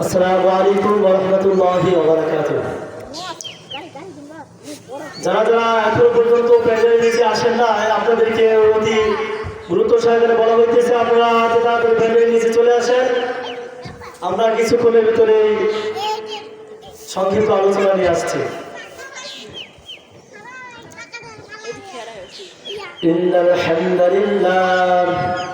আসসালামু আলাইকুম রহমতুল্লাহি যারা যারা এখন পর্যন্ত প্যান্ডেলের নিচে আসেন না আপনাদেরকে অতি গুরুত্ব সহকারে বলা হইতেছে আপনারা হাতে তাড়াতাড়ি প্যান্ডেলের নিচে চলে আসেন আমরা কিছুক্ষণের ভিতরে সংক্ষিপ্ত আলোচনা নিয়ে আসছি إن الحمد لله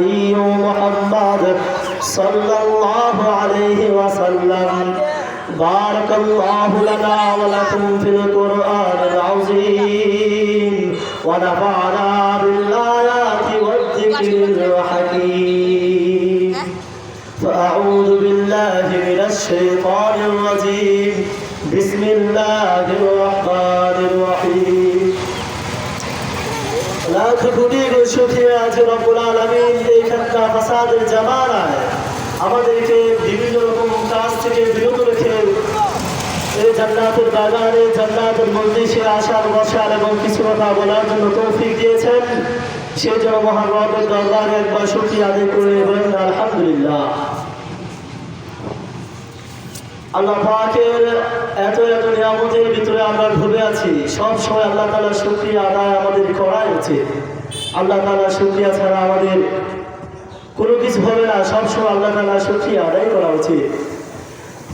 الهادي محمد صلى الله عليه وسلم بارك الله لنا ولكم في القرآن العظيم ونفعنا بالآيات والذكر الحكيم فأعوذ بالله من الشيطان الرجيم بسم الله الرحمن الرحيم لا تكوني شكيات رب العالمين ফাসাদের জামানায় আমাদেরকে বিভিন্ন রকম কাজ থেকে বিরত রেখে এই জান্নাতের বাগানে, জান্নাতের মন্দিরে আসার বসার এবং কিছু কথা বলার জন্য তৌফিক দিয়েছেন। সেই জন্য মহান রবের দরবারে একবার শুকরিয়া আদায় করে বলেন, আলহামদুলিল্লাহ। আল্লাহ পাকের এত এত নিয়ামতের ভিতরে আমরা ডুবে আছি। সব সময় আল্লাহ তালা শুক্রিয়া আদায় আমাদের করাই উচিত। আল্লাহ তালা শুক্রিয়া ছাড়া আমাদের কোনো কিছু হবে না, সব সময় আল্লাহ তালা শুক্রিয়া আদায় করা উচিত।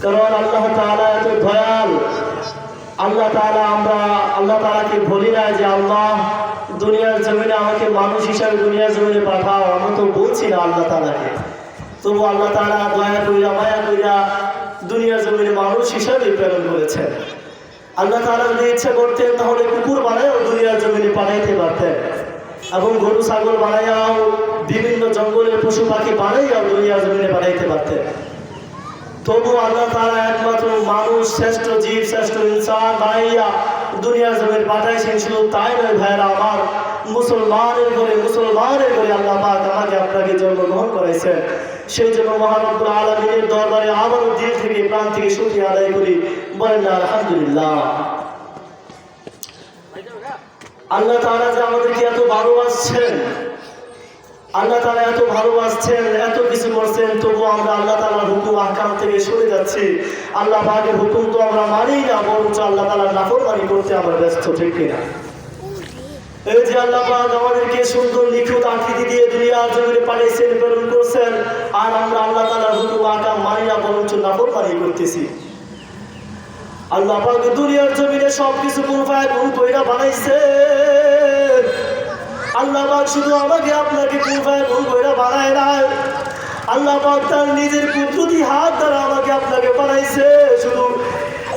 কারণ আল্লাহ তালা এত দয়াল। আল্লাহ তালা আমরা, আল্লাহ তালাকে বলি না যে, আল্লাহ, দুনিয়ার জমিনে আমাকে মানুষ হিসাবে দুনিয়ার জমিনে পাঠাও। আমরা তো বলছি না আল্লাহ তালাকে তবু আল্লাহ তালা দয়া কইরা, মায়া কইরা দুনিয়ার জমিনে মানুষ হিসাবে প্রেরণ করেছেন। আল্লাহ তালা যদি ইচ্ছা করতেন, তাহলে কুকুর বানায়ও দুনিয়ার জমিনে পাঠাইতে পারতেন। এবং গরু, ছাগল বানাইয়াও, বিভিন্ন জঙ্গলের পশু পাখি বানাইয়াও দুনিয়ার জমিনে পাঠাইতে পারতেন। তবু আল্লাহ তারা একমাত্র মানুষ, শ্রেষ্ঠ জীব, শ্রেষ্ঠ ইনসান বানাইয়া দুনিয়ার জমির পাঠাইছেন। শুধু তাই নয় ভাইরা আমার মুসলমানের ঘরে মুসলমানের ঘরে আল্লাহ পাক আমাকে আপনাকে জন্মগ্রহণ করাইছেন। সেই জন্য মহানবুল আলমিনের দরবারে আবারও দিল থেকে, প্রাণ থেকে সুখী আদায় করি। বলেন আলহামদুলিল্লাহ। আল্লাহ তারা যে আমাদেরকে এত ভালোবাসছেন, আল্লাহ তালা এত ভালোবাসছেন, এত কিছু করছেন, তবুও আমরা আল্লাহ তালার হুকুম আকাম থেকে সরে যাচ্ছি। আল্লাহ পাকের হুকুম তো আমরা মানি না, বরঞ্চ আল্লাহ তালার নাফরমানি করতে আমরা ব্যস্ত, ঠিক কিনা? এই যে আল্লাহ আমাদেরকে সুন্দর নিখুঁত আকৃতি দিয়ে দুনিয়ার জমিনে পাঠিয়েছেন প্রেরণ করছেন, আর আমরা আল্লাহ তালার হুকুম আকাম মানি না, বরঞ্চ নাফরমানি করতেছি। আল্লাহ পাক দুনিয়ার জমিনে সব কিছু কোন পায় কোন কইরা বানাইছে। আল্লাহ পাক শুধু আমাকে আপনাকে পায় কোন কইরা বানায় নাই। আল্লাহ পাক তার নিজের কুদরতি হাত দ্বারা আমাকে আপনাকে বানাইছে শুধু।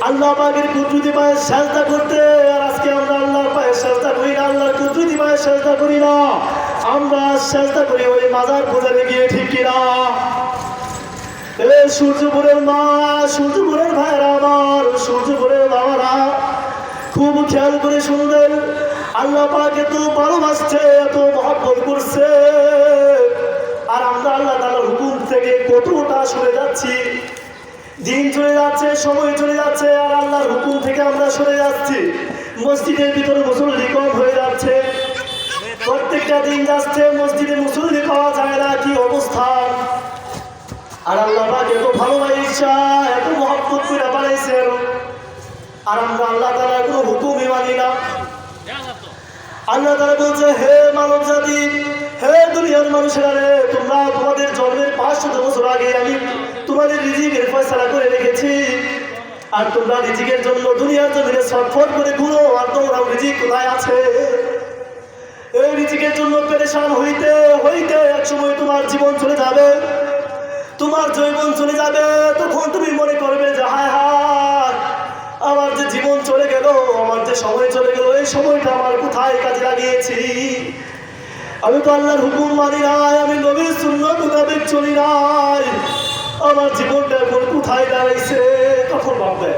আল্লাহ পাকের কুদরতি পায়ে সাজদা করতে আর আজকে আমরা আল্লাহর পায়ে সাজদা করি না, আল্লাহর কুদরতি পায়ে সাজদা করি না। আমরা সাজদা করি ওই মাজার পূজারে গিয়ে ঠিক কিনা। এ সূর্যপুরের মা, সূর্যপুরের ভাইরা আমার, সূর্যপুরের বাবারা, খুব খেয়াল করে শুনবেন, আল্লাহ পাক এত ভালোবাসছে, এত মহব্বত করছে। আর আমরা আল্লাহ তাআলার হুকুম থেকে কতটা সরে যাচ্ছি। দিন চলে যাচ্ছে, সময় চলে যাচ্ছে, আর আল্লাহর হুকুম থেকে আমরা সরে যাচ্ছি। মসজিদের ভিতরে মুসল্লি কম হয়ে যাচ্ছে। প্রত্যেকটা দিন যাচ্ছে, মসজিদে মুসল্লি পাওয়া যায় না, কি অবস্থা? আর আল্লাহ পাক এত ভালোবাসা, এত মহব্বত করে বানাইছেন। আর আমরা আল্লাহ তাআলার কোনো হুকুমই মানি না। আল্লাহ তাআলা বলছে, হে মানব জাতি, হে দুনিয়ার মানুষেরা রে, তোমরা তোমাদের জন্মের পাঁচশত বছর আগে আমি তোমাদের রিজিকের ফয়সালা করে রেখেছি। আর তোমরা রিজিকের জন্য দুনিয়ার জমিনে ছটফট করে ঘুরো, আর তোমরা রিজিক কোথায় আছে? এই রিজিকের জন্য পেরেশান হইতে হইতে এক সময় তোমার জীবন চলে যাবে। তোমার জৈবন চলে যাবে, তখন তুমি মনে করবে যে, হায় হায়, আমার যে জীবন চলে গেল, আমার যে সময় চলে গেল, এই সময়টা আমার কোথায় কাজে লাগিয়েছি? আমি তো আল্লাহর হুকুম মানি নাই, আমি নবীর সুন্নত মোতাবেক চলি নাই। আমার জীবনটা এখন কোথায় দাঁড়াইছে, তখন ভাববে,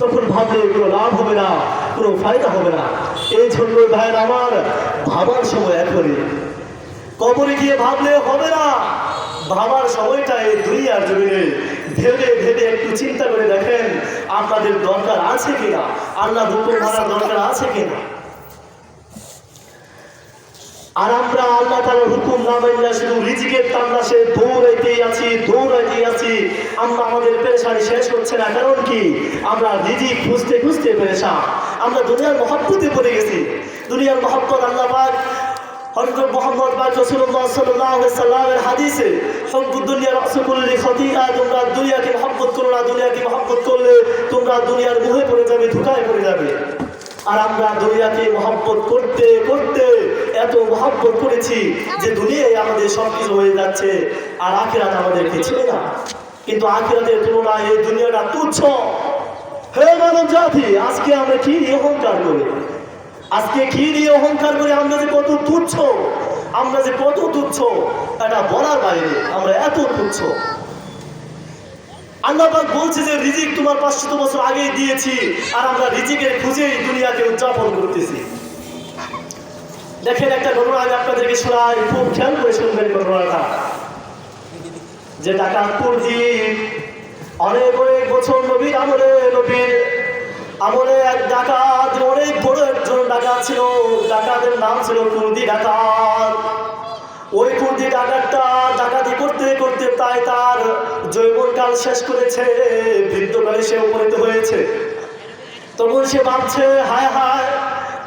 তখন ভাবলে কোনো লাভ হবে না, কোনো ফায়দা হবে না। এই জন্য ভাইয়ের আমার ভাবার সময় এখনই কবরে গিয়ে ভাবলে হবে না ভাবার সময়টা এই দুনিয়ার জমিনে ভেবে ভেবে একটু চিন্তা করে দেখেন আপনাদের দরকার আছে কিনা? আল্লাহ হুকুম মানার দরকার আছে কিনা? আর আমরা আল্লাহ তাআলার হুকুম না মানিয়া শুধু রিজিকের তান্দাসে দৌড়াইতেই আছি দৌড়াইতেই আছি। আমরা আমাদের পেরেশানি শেষ হচ্ছে না, কারণ কি? আমরা রিজিক খুঁজতে খুঁজতে পেরেশান। আমরা দুনিয়ার মহাব্বতে পড়ে গেছি। দুনিয়ার মহাব্বত আল্লাহ পাক হযরত মুহাম্মদ রাসূলুল্লাহ সাল্লাল্লাহু সাল্লামের হাদিসে হুব্বুদ দুনিয়া রাসূলুল্লাহি খাতিয়া তোমরা দুনিয়াকে মহব্বত করো দুনিয়াকে মহব্বত করলে তোমরা দুনিয়ার মুহে পড়ে যাবে, ধোঁকায় পড়ে যাবে। আর আমরা দুনিয়াকে মহব্বত করতে করতে এত মহব্বত করেছি যে দুনিয়ায় আমাদের সব কিছু হয়ে যাচ্ছে, আর আখিরাত আমাদের কিছুই না কিন্তু আখিরাতের তুলনায় এই দুনিয়াটা তুচ্ছ। হে মানব জাতি, আজকে আমরা কি নিয়ে অহংকার করি? আজকে কি নিয়ে অহংকার করি? আমরা কত তুচ্ছ। আমরা যে কত তুচ্ছ, এটা বলার বাইরে আমরা এত তুচ্ছ। আল্লাহ পাক বলছে যে, রিজিক তোমার পাঁচশত বছর আগেই দিয়েছি, আর আমরা রিজিকের খুঁজেই দুনিয়াকে উদযাপন করতেছি। দেখেন একটা ঘটনা আমি আপনাদেরকে শোনাই, খুব খেয়াল করে শুনবেন ঘটনাটা। যে ডাকাতপুর দ্বীপ অনেক অনেক বছর নবীর আমলে নবীর আমলে এক ডাকাত অনেক বড় একজন ডাকাত ছিল। ডাকাতের নাম ছিল কুর্দি ডাকাত। ওই কুর্দি ডাকাতটা ডাকাতি করতে করতে তাই তার জৈবনকাল শেষ করেছে। বৃদ্ধকালে সে উপনীত হয়েছে। তখন সে ভাবছে, হায় হায়,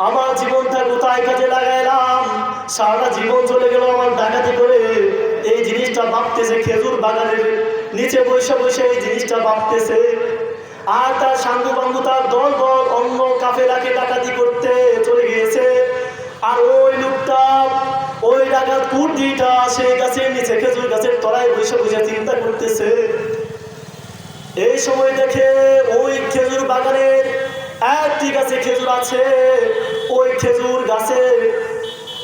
আমার জীবনটা কোথায় কাজে লাগাইলাম? সারাটা জীবন চলে গেল আমার ডাকাতি করে। এই জিনিসটা ভাবতেছে খেজুর বাগানের নিচে বসে বসে এই জিনিসটা ভাবতেছে। আর তার সাঙ্গু বাঙ্গু তার দল দল অন্য কাফেলাকে ডাকাতি করতে চলে গিয়েছে। আর ওই লোকটা, ওই ডাকাত কুর্দিটা সেই গাছের নিচে, খেজুর গাছের তলায় বসে বসে চিন্তা করতেছে। এই সময় দেখে ওই খেজুর বাগানের একটি গাছে খেজুর আছে। ওই খেজুর গাছে,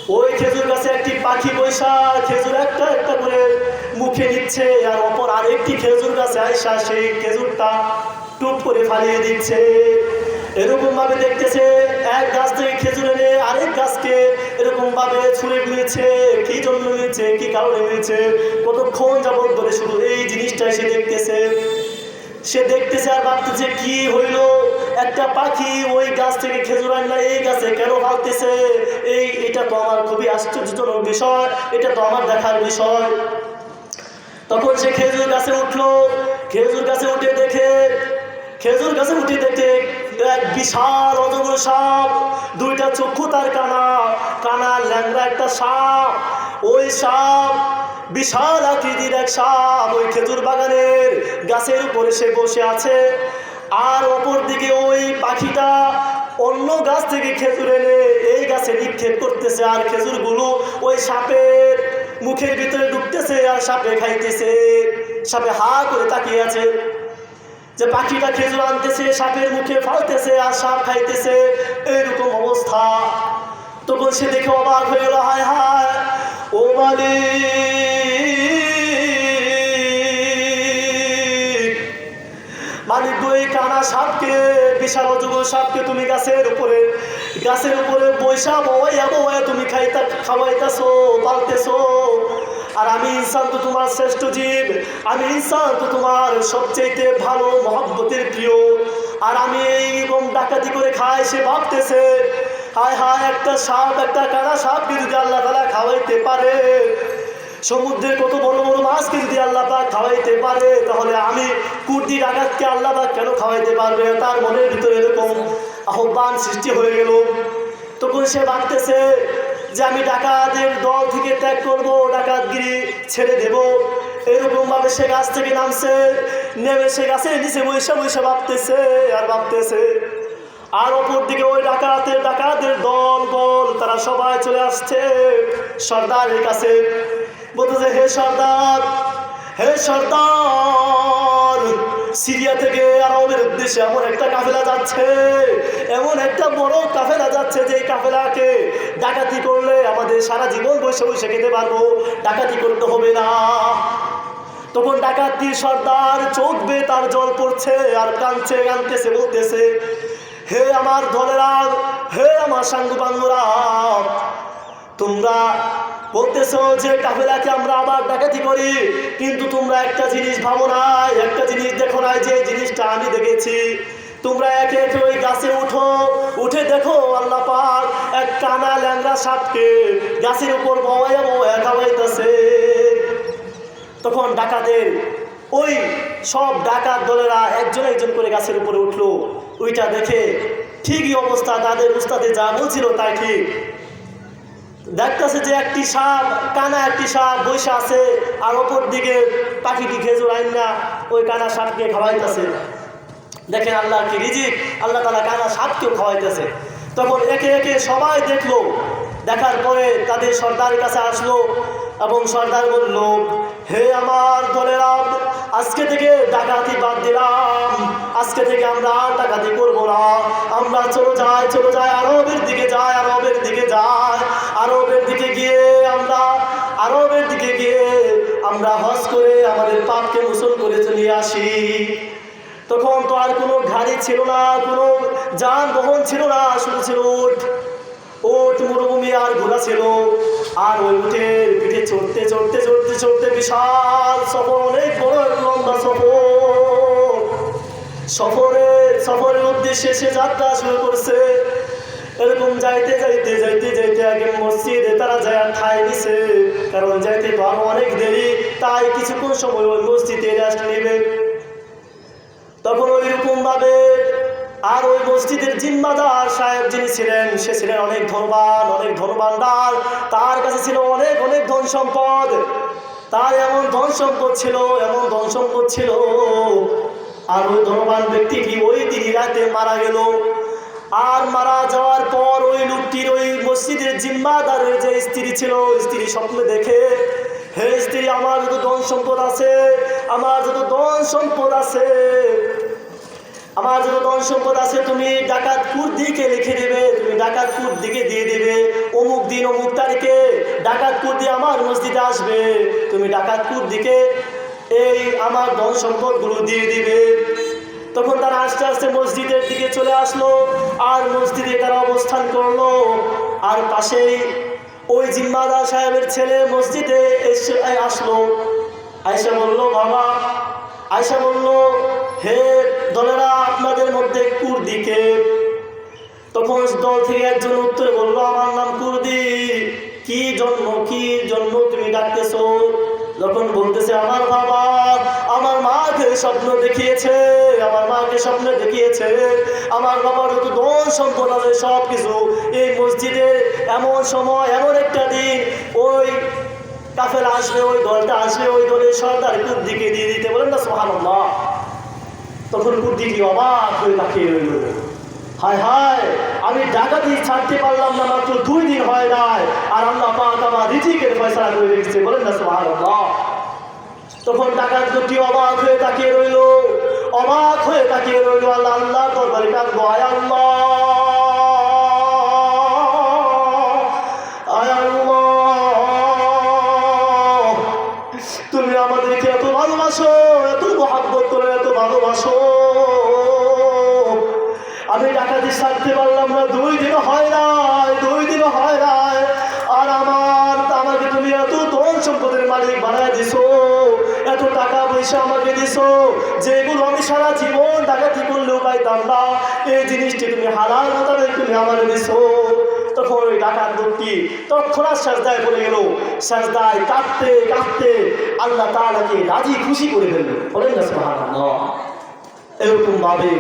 ওই খেজুর গাছে একটি পাখি বৈশা, খেজুর একটা একটা করে মুখে নিচ্ছে। আর অপর আরেকটি খেজুর গাছে আইসা সেই খেজুরটা টুপ করে ফালিয়ে দিচ্ছে। এরকম ভাবে দেখতেছে, এক গাছ থেকে খেজুর এনে আরেক গাছকে এরকম ভাবে ছুঁড়ে নিয়েছে কি জন্য নিয়েছে কি কারণে নিয়েছে কতক্ষণ যাবত ধরে শুধু এই জিনিসটা সে দেখতেছে। সে দেখতেছে আর ভাবতেছে, কি হইল? একটা পাখি ওই গাছ থেকে খেজুর আনলা এই গাছে কেন ভাবতেছে এই, এটা তো আমার খুবই আশ্চর্যজনক বিষয়, এটা তো আমার দেখার বিষয়। তখন সে খেজুর গাছে উঠল। খেজুর গাছে উঠে দেখে খেজুর গাছে উঠে দেখে এক বিশাল অজগর সাপ, দুইটা চক্ষু তার কানা কানা ল্যাংরা একটা সাপ। ওই সাপ বিশাল আকৃতির এক সাপ, ওই খেজুর বাগানের গাছের উপরে সে বসে আছে। আর অপর দিকে ওই পাখিটা অন্য গাছ থেকে খেজুর এনে এই গাছে নিক্ষেপ করতেছে, আর খেজুরগুলো ওই সাপের মুখের ভিতরে ঢুকতেছে আর সাপে খাইতেছে, সাপে হা করে তাকিয়ে আছে। যে পাখিটা খেজুর আনতেছে, সাপের মুখে ফালতেছে আর সাপ খাইতেছে, এরকম অবস্থা। তখন সে দেখে অবাক হয়ে গেল, হায় হায়, ও মালিক। মালিক দুই কানা সাপকে, বিশাল অজগর সাপকে তুমি গাছের উপরে গাছের উপরে বৈশা বয়া বয়া তুমি খাইতা খাওয়াইতেছো, পালতেছো। আর আমি ইনসান তো তোমার শ্রেষ্ঠ জীব। আমি ইনসান তো তোমার সবচেয়ে ভালো, মহব্বতের প্রিয়। আর আমি এইরকম ডাকাতি করে খাই সে ভাবতেছে, হায় হায়, একটা সাপ, একটা কানা সাপকে যদি আল্লাহ তালা খাওয়াইতে পারে? সমুদ্রের কত বড় বড় মাছকে যদি আল্লাহ পাক খাওয়াইতে পারে, তাহলে আমি কুর্দি ডাকাতকে আল্লাহ পাক কেন খাওয়াইতে পারবে তার মনের ভিতরে এরকম আহ্বান সৃষ্টি হয়ে গেল। তখন সে ভাবতেছে যে আমি ডাকাতের দল থেকে ত্যাগ করব, ডাকাতগিরি ছেড়ে দেব। এরকম ভাবে সে গাছ থেকে নামছে, নেমে সে গাছে নিচে বৈশা বৈশা ভাবতেছে আর ভাবতেছে। আর অপর দিকে ওই ডাকাতের ডাকাতের দল, বল, তারা সবাই চলে আসছে সর্দারের কাছে। বলতেছে, হে সর্দার হে সর্দার সিরিয়া থেকে আরবের উদ্দেশ্যে এমন একটা কাফেলা যাচ্ছে, এমন একটা বড় কাফেলা যাচ্ছে যে কাফেলাকে ডাকাতি করলে আমাদের সারা জীবন বসে বসে খেতে পারব। ডাকাতি করতে হবে না। তখন ডাকাতি সর্দার চোখ তার জল পড়ছে আর কাঁদছে, কাঁদতেছে, বলতেছে, হে আমার ধরেরা হে আমার সাঙ্গু বাঙ্গুরা, তোমরা বলতেছো যে কাফেলাকে আমরা আবার ডাকাতি করি, কিন্তু তোমরা একটা জিনিস ভাবো না একটা জিনিস দেখো না যে জিনিসটা আমি দেখেছি। তোমরা একে একে ওই গাছে উঠো, উঠে দেখো আল্লাহ পাক এক কানা ল্যাংরা সাপকে গাছের উপর বওয়াইয়া বওয়াইয়া খাওয়াইতেছে। তখন ডাকাতের ওই সব ডাকাত দলেরা একজন একজন করে গাছের উপরে উঠল। ওইটা দেখে ঠিকই অবস্থা, তাদের উস্তাদে যা বলছিল তাই ঠিক। দেখতেছে যে একটি সাপ, কানা একটি সাপ বৈশা আছে আর ওপর দিকে পাখিটি খেজুর আইন না ওই কানা সাপকে খাওয়াইতেছে। দেখেন আল্লাহ কি রিজিক, আল্লাহ তালা কানা সাপকেও খাওয়াইতেছে। তখন একে একে সবাই দেখল, দেখার পরে তাদের সর্দারের কাছে আসলো এবং সর্দার বলল হে আমার দলেরা আজকে থেকে ডাকাতি বাদ দিলাম। আজকে থেকে আমরা আর ডাকাতি করব না। আমরা চলো যাই চলো যাই, আরবের দিকে যাই, আরবের দিকে যাই। আরবের দিকে গিয়ে আমরা, আরবের দিকে গিয়ে আমরা হজ করে আমাদের পাপকে মুসল করে চলে আসি। তখন তো আর কোনো গাড়ি ছিল না, কোনো যানবাহন ছিল না শুধু ছিল উঠ। ওট মরুভূমি আর ঘোড়া ছিল। আর ওই উঠের পিঠে চড়তে চড়তে চড়তে চড়তে বিশাল সফর অনেক বড় লম্বা সফর। সফরে সফরের উদ্দেশ্যে সে যাত্রা শুরু করছে। এরকম যাইতে যাইতে যাইতে যাইতে আগে মসজিদে তারা যায়, ঠাই নিছে। কারণ যাইতে আরও অনেক দেরি, তাই কিছুক্ষণ সময় ওই মসজিদে রেস্ট নেবে। তখন ওই রকম ভাবে আর ওই মসজিদের জিম্মাদার সাহেব যিনি ছিলেন, সে ছিলেন অনেক ধনবান, অনেক ধনবান্দার। তার কাছে ছিল অনেক অনেক ধন সম্পদ। তার এমন ধন সম্পদ ছিল, এমন ধন সম্পদ ছিল। আর ওই ধনবান ব্যক্তিটি ওই দিন রাতে মারা গেল। আর মারা যাওয়ার পর ওই লোকটির ওই মসজিদের জিম্মাদারের যে স্ত্রী ছিল, স্ত্রী স্বপ্নে দেখে, হে স্ত্রী, আমার যত ধন সম্পদ আছে, আমার যত ধন সম্পদ আছে আমার যত ধন সম্পদ আছে, তুমি ডাকাতপুর দিকে লিখে দেবে, তুমি ডাকাতপুর দিকে দিয়ে দেবে। অমুক দিন অমুক তারিখে ডাকাতপুর দিয়ে আমার মসজিদে আসবে। তুমি ডাকাতপুর দিকে এই আমার ধন সম্পদগুলো দিয়ে দিবে। তখন তারা আস্তে আস্তে মসজিদের দিকে চলে আসলো, আর মসজিদে তারা অবস্থান করল। আর পাশেই ওই জিম্মাদার সাহেবের ছেলে মসজিদে এসে আসলো। আয়সা বলল, বাবা। আয়সা বলল, হে দলেরা আপনাদের মধ্যে কুর্দিকে তখন দল থেকে একজন উত্তরে বলল, আমার নাম কুর্দি। কি জন্ম কি জন্ম তুমি ডাকতেছো? যখন বলতেছে, আমার বাবা, আমার মাকে স্বপ্ন দেখিয়েছে, আমার মাকে স্বপ্ন দেখিয়েছে। আমার বাবার যত ধন সম্পদ আছে সব কিছু এই মসজিদে এমন সময়, এমন একটা দিন, ওই কাফের আসবে, ওই দলটা আসবে, ওই দলের সর্দার কুদ্দিকে দিয়ে দিতে। বলেন না সোহান তখন কুদ্দিটি অবাক হয়ে তাকিয়ে রইল। হায় হায়, আমি ডাকাতি ছাড়তে পারলাম না, মাত্র দুই দিন হয় নাই, আর আল্লাহ পাক আমার রিজিকের ফয়সালা করে রেখেছে, বলেন না সোহান তখন ডাকাত দুটি অবাক হয়ে তাকিয়ে রইল, অবাক হয়ে তাকিয়ে রইল আল্লাহ আল্লাহ দরবারে আল্লাহ, আয় আল্লাহ। তুমি আমাদেরকে এত ভালোবাসো। ভালোবাসো আমি ডাকাতি সারতে পারলাম না, দুই দিন হয় নাই, দুই দিন হয় নাই। আর আমার, আমাকে তুমি এত ধন সম্পদের মালিক বানায় দিছো, এত টাকা পয়সা আমাকে দিছো, যেগুলো আমি সারা জীবন ডাকাতি করলেও পাইতাম না, এই জিনিসটি তুমি হালাল মোতাবেক তুমি আমার দিছো। তখন ওই ডাকাত লোকটি তৎক্ষণাৎ সাজদায় পড়ে গেল। সাজদায় কাঁদতে কাঁদতে আল্লাহ তাআলাকে রাজি খুশি করে ফেলল। বলেন না সুবহানাল্লাহ এরকম ভাবে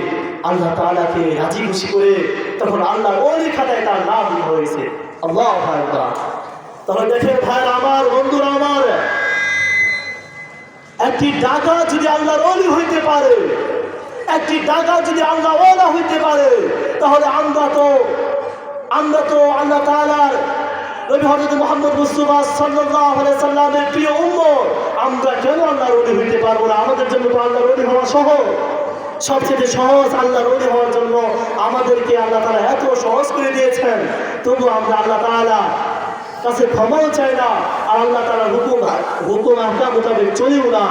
আল্লাহ তাআলাকে রাজি খুশি করে তখন আল্লাহ ওই খাতায় তার নাম হয়েছে। আল্লাহ তাহলে দেখেন ভাই আমার, বন্ধুরা আমার, একটি ডাকা যদি আল্লাহর অলি হইতে পারে, একটি ডাকা যদি আল্লাহ ওলা হইতে পারে, তাহলে আমরা তো আমরা তো আল্লাহ তাআলার নবী হযরত মুহাম্মদ মুস্তাফা আলাইহি সাল্লামের প্রিয় উম্মত। আমরা কেন আল্লাহর ওলি হইতে পারব না? আমাদের জন্য তো আল্লাহর ওলি হওয়া সহজ। সবচেয়ে সহজ আল্লাহর ওলি হওয়ার জন্য আমাদেরকে আল্লাহ তাআলা এত সহজ করে দিয়েছেন। তবু আমরা আল্লাহ তাআলা কাছে ক্ষমাও চায় না, আর আল্লাহ তারা হুকুম হুকুম আহকা মোতাবেক চলেও না।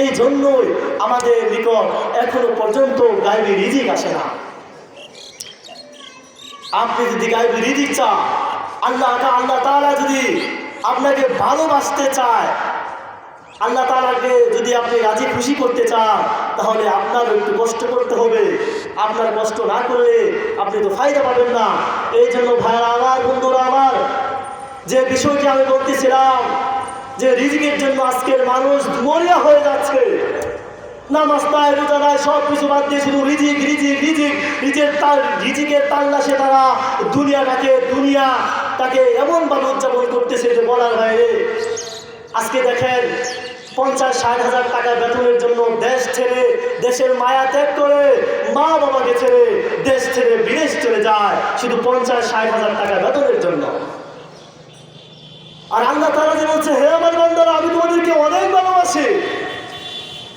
এই জন্যই আমাদের নিকট এখনও পর্যন্ত গাইবি রিজিক আসে না। আপনি যদি গাইবি রিজিক চান, আল্লাহ আল্লাহ তালা যদি আপনাকে ভালোবাসতে চায়, আল্লাহ তাআলাকে যদি আপনি রাজি খুশি করতে চান তাহলে আপনার একটু কষ্ট করতে হবে। আপনার কষ্ট না করলে আপনি তো ফায়দা পাবেন না। এই জন্য ভাইরা আমার, বন্ধুরা আমার, যে বিষয়টি আমি বলতেছিলাম, যে রিজিকের জন্য আজকের মানুষ মরিয়া হয়ে যাচ্ছে। নামাজ নাই রোজা নাই সব কিছু বাদ দিয়ে শুধু রিজিক রিজিক রিজিক রিজের তার, রিজিকের তাল্লাশে তারা দুনিয়াটাকে, দুনিয়া তাকে এমনভাবে উদযাপন করতেছে যে বলার বাইরে। আজকে দেখেন পঞ্চাশ, ষাট হাজার টাকা বেতনের জন্য দেশ ছেড়ে, দেশের মায়া ত্যাগ করে মা বাবাকে ছেড়ে, দেশ ছেড়ে বিদেশ চলে যায় শুধু পঞ্চাশ, ষাট হাজার টাকা বেতনের জন্য। আর আল্লাহ তারা যে বলছে, হে আমার বন্ধুরা আমি তোমাদেরকে অনেক ভালোবাসি।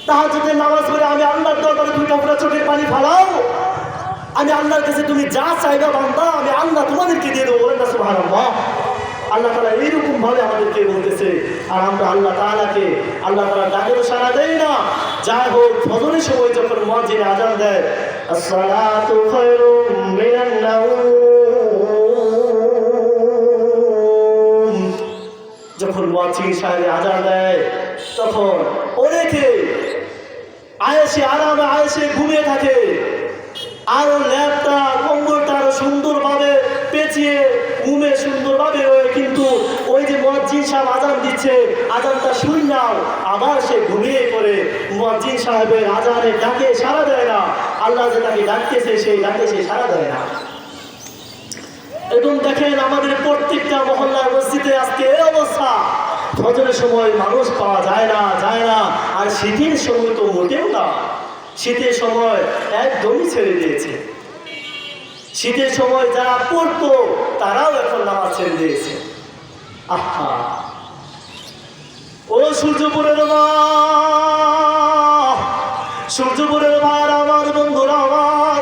তাহা যদি নামাজ পড়ে আমি আল্লাহর দরবারে দুইটা পুরো চোখের পানি ফালাও। আমি আল্লাহর কাছে তুমি যা চাইবা বান্দা, আমি আল্লাহ তোমাদেরকে দিয়ে দেবো বলেন না আল্লাহ তাআলা এইরকম ভাবে আমাদেরকে বলতেছে, আর আমরা আল্লাহ তালাকে আল্লাহ তাআলা ডাকেও সারা দেয় না। যাই হোক, ফজরের সময় যখন মুয়াজ্জিন আজান দেয়, আসসালাতু খায়রুম মিনান নাওম। যখন ওয়াচিং সাহেব আজান দেয়, তখন অনেকে আয়েসে আরামে আয়েসে ঘুমিয়ে থাকে। আরও ল্যাপটা ওই যে মসজিদ সাহেব আজান দিচ্ছে, আজানটা শুন নাও। আবার সে ঘুমিয়ে পড়ে। মসজিদ সাহেবের আজানের ডাকে সাড়া দেয় না। আল্লাহ যে তাকে ডাকতেছে, সেই ডাকে সে সাড়া দেয় না। এবং দেখেন আমাদের প্রত্যেকটা মহল্লার মসজিদে আজকে এই অবস্থা। ফজরের সময় মানুষ পাওয়া যায় না যায় না। আর শীতের সময় তো মোটেও না। শীতের সময় একদমই ছেড়ে দিয়েছে। শীতের সময় যারা পড়তো, তারাও এখন নামাজ ছেড়ে দিয়েছে। আহা। ও সূর্যপুরের মা, সূর্যপুরের মার আমার বন্ধুরা আমার,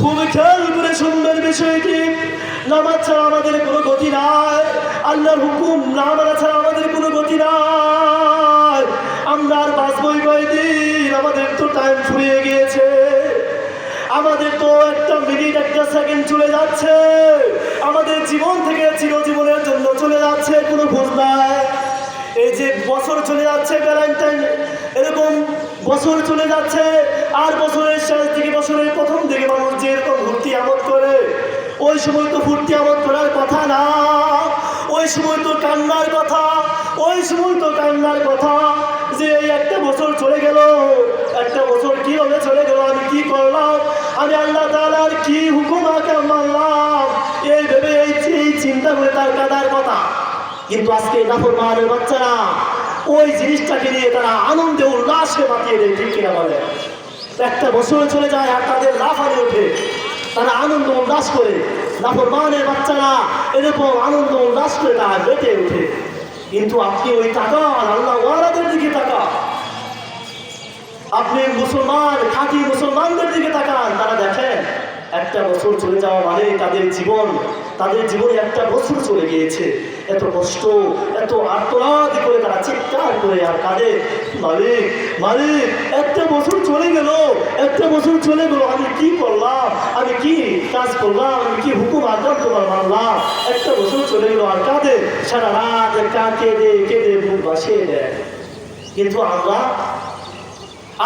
খুব খেয়াল করে শুনবেন বিষয়টি। নামাজ ছাড়া আমাদের কোনো গতি নাই, আল্লাহর হুকুম না মানা ছাড়া আমাদের কোনো গতি নাই। আমরা আর বাঁচবই কয়দিন, আমাদের তো টাইম ফুরিয়ে গিয়েছে। আমাদের তো একটা মিনিট একটা সেকেন্ড চলে যাচ্ছে। আমাদের জীবন থেকে চিরজীবনের জন্য চলে যাচ্ছে, কোনো ভুল নাই। এই যে বছর চলে যাচ্ছে ভ্যালেন্টাইন এরকম বছর চলে যাচ্ছে, আর বছরের শেষ দিকে, বছরের প্রথম দিকে মানুষ যে এরকম ভর্তি আমদ করে, ওই সময় তো ফুর্তি আমদ করার কথা না। ওই সময় তো কান্নার কথা, ওই সময় তো কান্নার কথা যে এই একটা বছর চলে গেল। কিন্তু আজকে নাফর নাফরমানের বাচ্চারা ওই জিনিসটাকে নিয়ে তারা আনন্দে উল্লাসে মাতিয়ে দেয়, ঠিক কিনা বলে? একটা বছর চলে যায় আর তাদের লাফানি ওঠে। তারা আনন্দ উল্লাস করে। নাফর নাফরমানের বাচ্চারা এরকম আনন্দ উল্লাস করে তারা বেঁটে ওঠে। কিন্তু আপনি ওই টাকা আল্লাহ ওয়ারাদের দিকে টাকা আপনি মুসলমান, খাঁটি মুসলমানদের দিকে তাকান, তারা দেখেন একটা বছর চলে যাওয়া মানে তাদের জীবন। তাদের জীবনে একটা বছর চলে গিয়েছে। এত কষ্ট, এত আর্তনাদ করে তারা চিৎকার করে আর কাঁদে, মালিক মালিক, একটা বছর চলে গেল, একটা বছর চলে গেল, আমি কি করলাম? আমি কি কাজ করলাম? আমি কি হুকুম আদর তোমার মানলাম, একটা বছর চলে গেল আর কাঁদে, সারা রাত কা কেঁদে কেঁদে মুখ বাসিয়ে দেয়। কিন্তু আমরা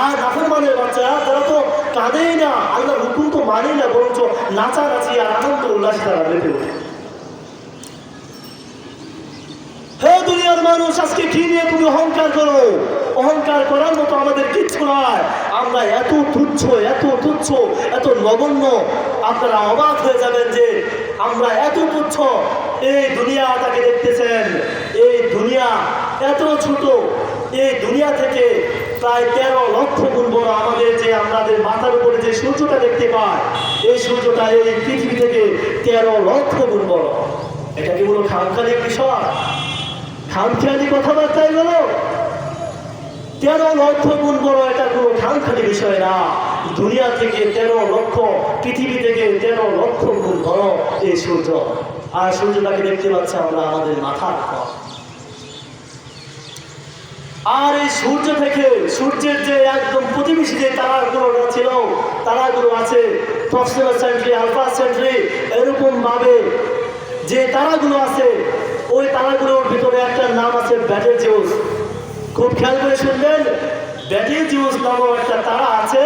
আর নাফরমানের বাচ্চারা তারা তো কাঁদেই না আল্লাহর হুকুম তো মানেই না, বরঞ্চ নাচানাচি আর আনন্দ উল্লাসে তারা মেতে হে দুনিয়ার মানুষ, আজকে কি নিয়ে তুমি অহংকার করো? অহংকার করার মতো আমাদের কিচ্ছু নয় আমরা এত তুচ্ছ এত তুচ্ছ, এত নগণ্য। আপনারা অবাক হয়ে যাবেন যে আমরা এত তুচ্ছ। এই দুনিয়াটাকে দেখতেছেন। এই দুনিয়া এত ছোট। এই দুনিয়া থেকে প্রায় তেরো লক্ষ গুণ আমাদের যে আমাদের মাথার উপরে যে সূর্যটা দেখতে পাই এই সূর্যটা এই পৃথিবী থেকে তেরো লক্ষ গুণ বড়। এটা কি কোনো খামখালির বিষয়? খামখেয়ালি কথাবার্তা এগুলো তেরো লক্ষ গুণ বড় এটা কোনো খামখালি বিষয় না। দুনিয়া থেকে তেরো লক্ষ, পৃথিবী থেকে তেরো লক্ষ গুণ বড় এই সূর্য। আর সূর্যটাকে দেখতে পাচ্ছি আমরা আমাদের মাথার উপর। আর এই সূর্য থেকে সূর্যের যে একদম প্রতিবেশী যে তারাগুলো ছিল তারাগুলো আছে প্রক্সিমাল সেন্ট্রি আলফা সেন্ট্রি এরকম ভাবে যে তারাগুলো আছে, ওই তারাগুলোর ভিতরে একটা নাম আছে ব্যাটের জিউস। খুব খেয়াল করে শুনবেন ব্যাটের জিউস নামক একটা তারা আছে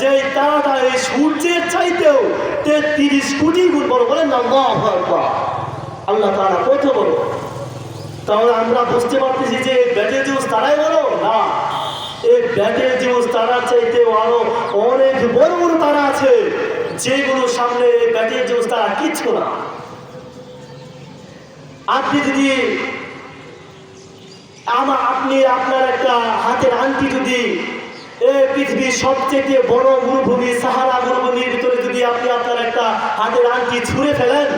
যে তারাটা এই সূর্যের চাইতেও তেত্রিশ কোটি গুণ বড়। বলেন না আল্লাহু আকবার। আল্লাহ তারা কত বড় তাহলে আমরা বুঝতে পারতেছি যে ব্যাটের জিউস তারাই বড় না। এই ব্যাটের জিউস তারার চাইতে আরও অনেক বড় বড় তারা আছে যেগুলো সামনে ব্যাটের জিউস তারা কিচ্ছু না। আপনি যদি আমার আপনি আপনার একটা হাতের আংটি যদি পৃথিবীর সবচেয়ে বড় মরুভূমি, সাহারা মরুভূমির ভিতরে যদি আপনি আপনার একটা হাতের আংটি ছুঁড়ে ফেলেন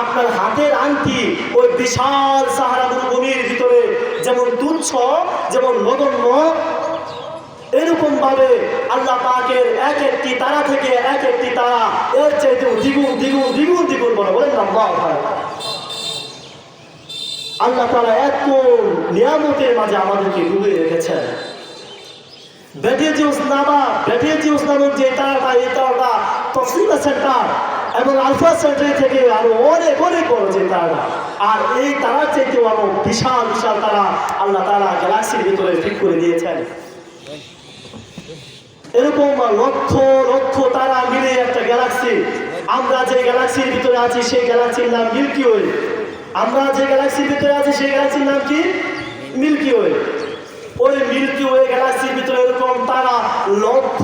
আপনার হাতের আংটি ওই বিশাল সাহারা মরুভূমির ভিতরে যেমন তুচ্ছ, যেমন নগণ্য এরকম ভাবে আল্লাহ পাকের এক একটি তারা থেকে এক একটি তারা এর চাইতেও দ্বিগুণ দ্বিগুণ দ্বিগুণ দ্বিগুণ বড় বলেন না, আল্লাহ তারা এত নিয়ামতের মাঝে আমাদেরকে ডুবে রেখেছেন। ব্যাটেজিউস নামা ব্যাটেজিউস নামক যে তারাটা, এই তারাটা তফসিলা এবং আলফা সেন্টার থেকে আরও অনেক অনেক বড় যে তারা। আর এই তারার চাইতেও আরও বিশাল বিশাল তারা আল্লাহ তারা গ্যালাক্সির ভিতরে ঠিক করে দিয়েছেন। এরকম লক্ষ লক্ষ তারা মিলে একটা গ্যালাক্সি। আমরা যে গ্যালাক্সির ভিতরে আছি, সেই গ্যালাক্সির নাম মিল্কি ওয়ে। আমরা যে গ্যালাক্সির ভিতরে আছি, সেই গ্যালাক্সির নাম কি? Milky way. ওই মিল্কি ওয়ে গ্যালাক্সির ভিতরে এরকম তারা লক্ষ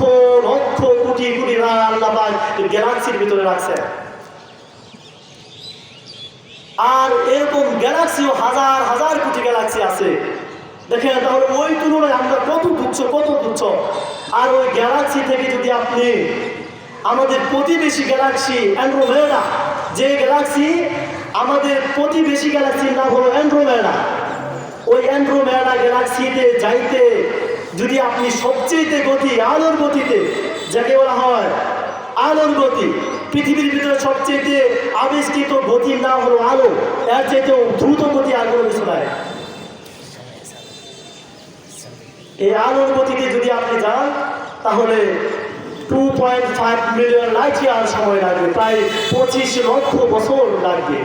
লক্ষ কোটি কোটি তারা আল্লাহ গ্যালাক্সির ভিতরে রাখছে। আর এরকম গ্যালাক্সিও হাজার হাজার কোটি গ্যালাক্সি আছে। দেখেন তাহলে ওই তুলনায় আমরা কত তুচ্ছ কত তুচ্ছ? আর ওই গ্যালাক্সি থেকে যদি আপনি আমাদের প্রতিবেশী গ্যালাক্সি অ্যান্ড্রোমেডা যে গ্যালাক্সি আমাদের প্রতিবেশী গ্যালাক্সির নাম হলো অ্যান্ড্রোমেডা ওই অ্যান্ড্রোমেডা গ্যালাক্সিতে যাইতে, যদি আপনি সবচেয়ে গতি, আলোর গতিতে, যাকে বলা হয় আলোর গতি, পৃথিবীর ভিতরে সবচেয়ে আবিষ্কৃত গতির নাম হলো আলো। এর চাইতেও দ্রুত গতি আর কোনো এই আলোর গতিতে যদি আপনি যান, তাহলে two point five million light year সময় লাগবে, প্রায় পঁচিশ লক্ষ বছর লাগবে।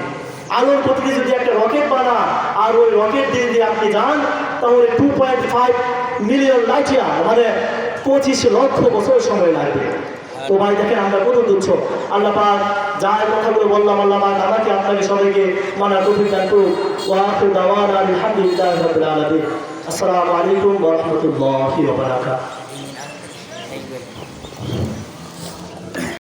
আলোর গতিতে যদি একটা রকেট বানা আর ওই রকেট দিয়ে যদি আপনি যান, তাহলে two point five million light year মানে পঁচিশ লক্ষ বছর সময় লাগবে। তো ভাই দেখেন আমরা কত তুচ্ছ। আল্লাহ পাক যা কথাগুলো বললাম, আল্লাহ পাক আমাকে, আপনাকে সবাইকে মানা তৌফিক দান করুক। ওয়া আখিরু দাওয়ানা আলহামদুলিল্লাহি রাব্বিল আলামিন। আসসালামু আলাইকুম ওয়া রাহমাতুল্লাহি ওয়া বারাকাতুহু।